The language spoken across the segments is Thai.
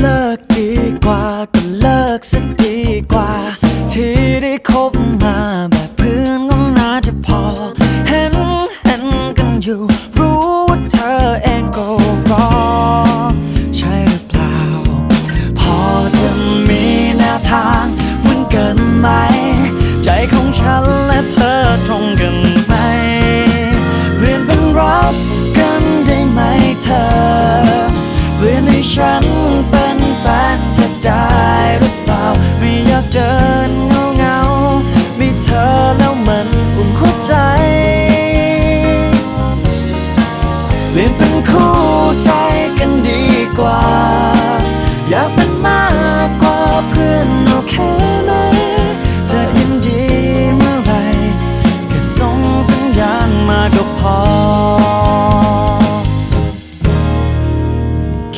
เลิกดีกว่าก็เลิกซะดีกว่า ที่ได้คบมาแบบเพื่อนก็น่าจะพอ เห็นเห็นกันอยู่ รู้ว่าเธอเองก็รอ ใช่หรือเปล่า พอจะมีแนวทางเหมือนกันไหม ใจของฉันและเธอตรงกัน ใจกันดีกว่า อยากเป็นมากกว่าเพื่อนโอเคไหมเธอยินดีเมื่อไรแค่ส่งสัญญาณมาก็พอ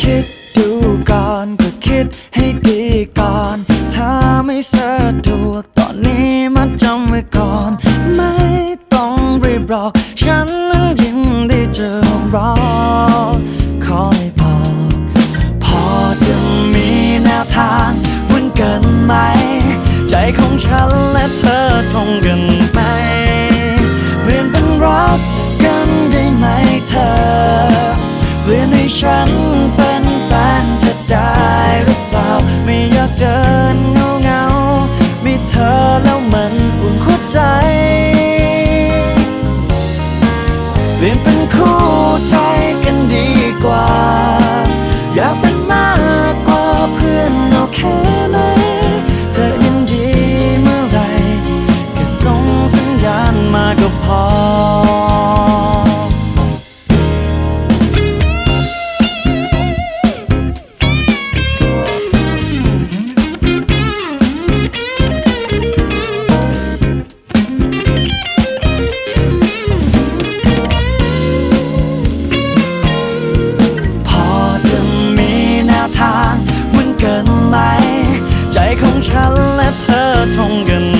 คิดดูก่อนก็คิดให้ดีก่อน ถ้าไม่สะดวกตอนนี้มัดจำไว้ก่อน ไม่ต้องรีบบอก ใจของฉันและเธอตรงกันไปเปลี่ยนเป็นรักกันได้ไหมเธอเปลี่ยนให้ฉัน และเธอตรงกัน